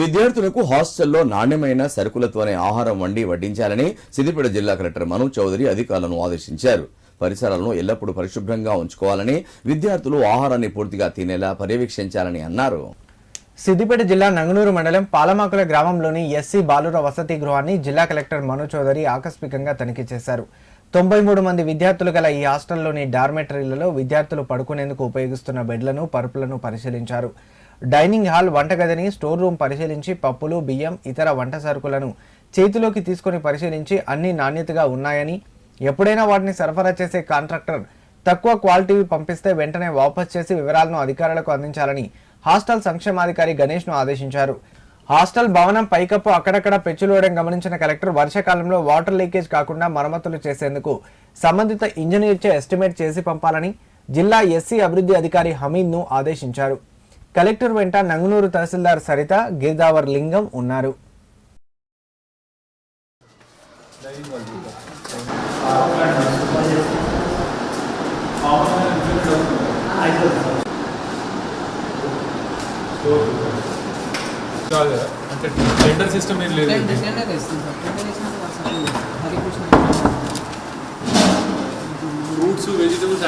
విద్యార్థులకు హాస్టల్లో నాణ్యమైన సరుకులతోనే ఆహారం వండి వడ్డించాలని సిద్దిపేట జిల్లా కలెక్టర్ మను చౌదరి అధికారులను ఆదేశించారు. పరిసరాలను ఎల్లప్పుడూ పరిశుభ్రంగా ఉంచుకోవాలని విద్యార్థులు ఆహారాన్ని పూర్తిగా తినేలా పర్యవేక్షించాలని అన్నారు. సిద్దిపేట జిల్లా నంగనూరు మండలం పాలమాకుల గ్రామంలోని ఎస్సీ బాలుర వసతి గృహాన్ని జిల్లా కలెక్టర్ మను చౌదరి ఆకస్మికంగా తనిఖీ చేశారు. తొంభై మూడు మంది విద్యార్థులు గల ఈ హాస్టల్లోని డార్మెటరీలలో విద్యార్థులు పడుకునేందుకు ఉపయోగిస్తున్న బెడ్లను పరుపులను పరిశీలించారు. డైనింగ్ హాల్ వంటగదిని స్టోర్ రూమ్ పరిశీలించి పప్పులు బియ్యం ఇతర వంట సరుకులను చేతిలోకి తీసుకొని పరిశీలించి అన్ని నాణ్యతగా ఉన్నాయని ఎప్పుడైనా వాటిని సరఫరా చేసే కాంట్రాక్టర్ తక్కువ క్వాలిటీవి పంపిస్తే వెంటనే వాపస్ చేసి వివరాలను అధికారులకు అందించాలని హాస్టల్ సంక్షేమాధికారి గణేష్ను ఆదేశించారు. హాస్టల్ భవనం పైకప్పు అక్కడక్కడ పెచ్చులోయడం గమనించిన కలెక్టర్ వర్షాకాలంలో వాటర్ లీకేజ్ కాకుండా మరమ్మతులు చేసేందుకు సంబంధిత ఇంజనీర్చే ఎస్టిమేట్ చేసి పంపాలని జిల్లా ఎస్సీ అభివృద్ధి అధికారి హమీద్ను ఆదేశించారు. కలెక్టర్ వెంట నంగునూరు తహసీల్దార్ సరిత గిరిదావర్ లింగం ఉన్నారు. అంటే టెండర్ సిస్టమ్ ఏం లేదు. Fruits vegetables